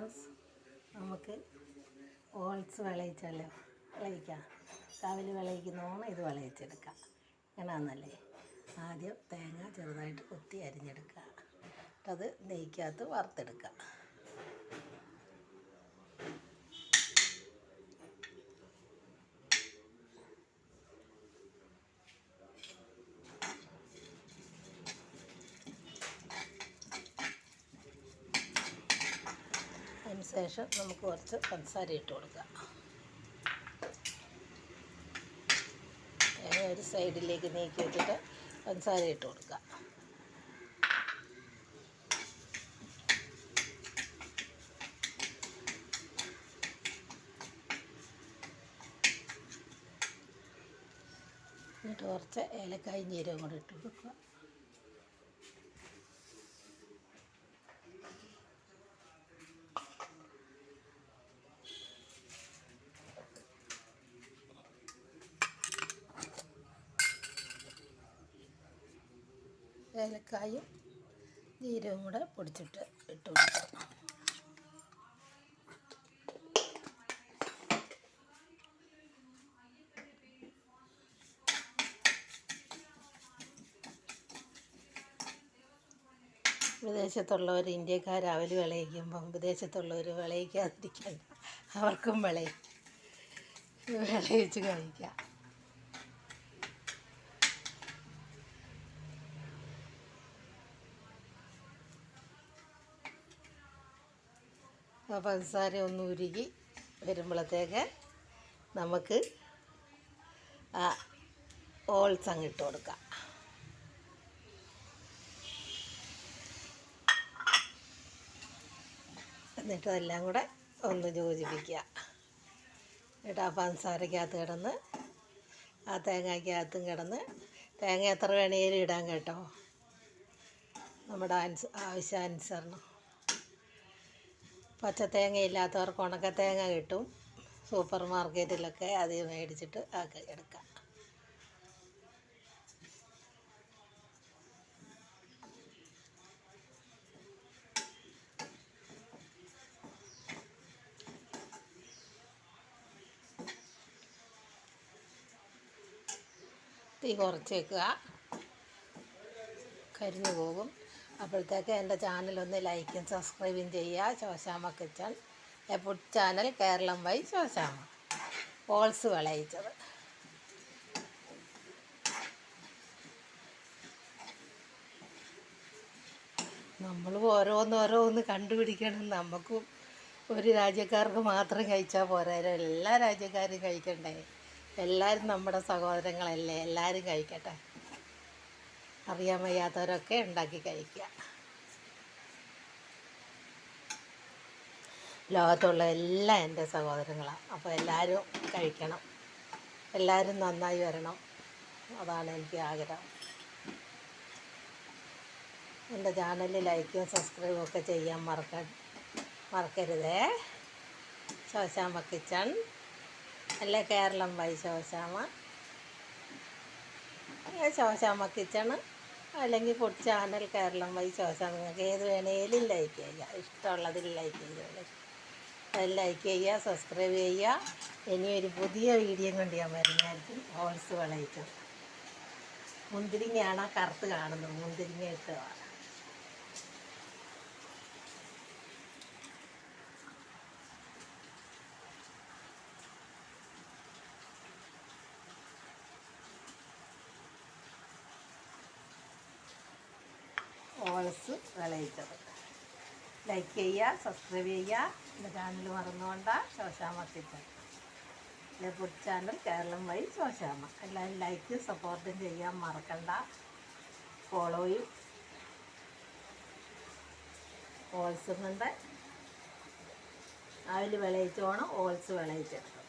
Friends നമുക്ക് ഓൾസ് വിളയിച്ചല്ലോ വിളയിക്കാം. രാവിലെ വിളയിക്കുന്നോണം ഇത് വിളയിച്ചെടുക്കാം. ഇങ്ങനെയാണെന്നല്ലേ ആദ്യം തേങ്ങ ചെറുതായിട്ട് കുത്തി അരിഞ്ഞെടുക്കുക. അത് നെയ്ക്കകത്ത് വറുത്തെടുക്കുക. ശേഷം നമുക്ക് കുറച്ച് പഞ്ചസാര ഇട്ട് കൊടുക്കാം. ഒരു സൈഡിലേക്ക് നീക്കി വെച്ചിട്ട് പഞ്ചസാര ഇട്ട് കൊടുക്കാം. എന്നിട്ട് കുറച്ച് ഏലക്കായും ജീരകം കൂടെ ഇട്ട് കൊടുക്കുക. ഏലക്കായും ജീരകവും കൂടെ പൊടിച്ചിട്ട് ഇട്ട് വിദേശത്തുള്ളവർ ഇന്ത്യക്കാർ അവൽ വിളയിക്കുമ്പം വിദേശത്തുള്ളവർ വിളയിക്കാതിരിക്കണ്ട. അവർക്കും വിളയും വിളയിച്ച് കഴിക്കാം. പഞ്ചസാര ഒന്ന് ഉരുകി വരുമ്പോഴത്തേക്ക് നമുക്ക് ഓൾസ് ഇട്ട് കൊടുക്കാം. എന്നിട്ട് അതെല്ലാം കൂടെ ഒന്ന് യോജിപ്പിക്കുക. എന്നിട്ട് ആ പഞ്ചസാരക്കകത്ത് കിടന്ന് ആ തേങ്ങയ്ക്കകത്തും കിടന്ന് തേങ്ങ എത്ര വേണേലും ഇടാൻ കേട്ടോ. നമ്മുടെ അനുസ ആവശ്യാനുസരണം പച്ച തേങ്ങ ഇല്ലാത്തവർക്ക് ഉണക്ക തേങ്ങ കിട്ടും. സൂപ്പർ മാർക്കറ്റിലൊക്കെ അത് മേടിച്ചിട്ട് ആക്കി എടുക്കാം. തീ കുറച്ച് വെക്കുക കരിഞ്ഞു പോകും. അപ്പോഴത്തേക്ക് എന്റെ ചാനലൊന്ന് ലൈക്കും സബ്സ്ക്രൈബും ചെയ്യുക. Shoshamma kitchen a food channel Keralam by Shoshamma ഓൾസ് വിളയിച്ചത്. നമ്മൾ ഓരോന്നോരോന്ന് കണ്ടുപിടിക്കണം. നമുക്കും ഒരു രാജ്യക്കാർക്ക് മാത്രം കഴിച്ചാൽ പോരാല്ലോ എല്ലാ രാജ്യക്കാരും കഴിക്കണ്ടേ? എല്ലാവരും നമ്മുടെ സഹോദരങ്ങളല്ലേ? എല്ലാവരും കഴിക്കട്ടെ. അറിയാൻ വയ്യാത്തവരൊക്കെ ഉണ്ടാക്കി കഴിക്കുക. ലോകത്തുള്ള എല്ലാം എന്റെ സഹോദരങ്ങളാണ് അപ്പോൾ എല്ലാവരും കഴിക്കണം. എല്ലാവരും നന്നായി വരണം. അതാണ് എനിക്ക് ആഗ്രഹം. എന്റെ ചാനൽ ലൈക്കും സബ്സ്ക്രൈബും ഒക്കെ ചെയ്യാൻ മറക്ക മറക്കരുതേ. ശോശാമ കിച്ചൺ. അല്ലെ കേരളം വൈ ശോശാമ ശോശാമ കിച്ചണ്. അല്ലെങ്കിൽ ഫുഡ് ചാനൽ കേരളം വൈ ചോദിച്ചാൽ നിങ്ങൾക്ക് ഏത് വേണേലും ലൈക്ക് ചെയ്യുക. ഇഷ്ടമുള്ളതിൽ ലൈക്ക് ചെയ്തോളൂ അത് ലൈക്ക് ചെയ്യുക സബ്സ്ക്രൈബ് ചെയ്യുക. ഇനിയൊരു പുതിയ വീഡിയോ കൊണ്ട് ഞാൻ വരുന്നതായിരിക്കും. ഹോൾസ് വിളയിച്ചത് മുന്തിരിങ്ങയാണ് കറുത്ത് കാണുന്നത്. മുന്തിരിങ്ങ ഇട്ടതാണ്. ഓൾസ് വിളയിച്ചത്. ലൈക്ക് ചെയ്യുക സബ്സ്ക്രൈബ് ചെയ്യുക. എന്റെ ചാനൽ മറന്നുകൊണ്ട ശോശാമ കിച്ചൺ എന്റെ ഫുഡ് ചാനൽ കേരളം വഴി ശോശാമ. എല്ലാവരും ലൈക്കും സപ്പോർട്ടും ചെയ്യാൻ മറക്കണ്ട. ഫോളോയും ഓൾസും കൊണ്ട് അതിൽ വിളയിച്ചോണം ഓൾസ് വിളയിച്ചെടുക്കണം.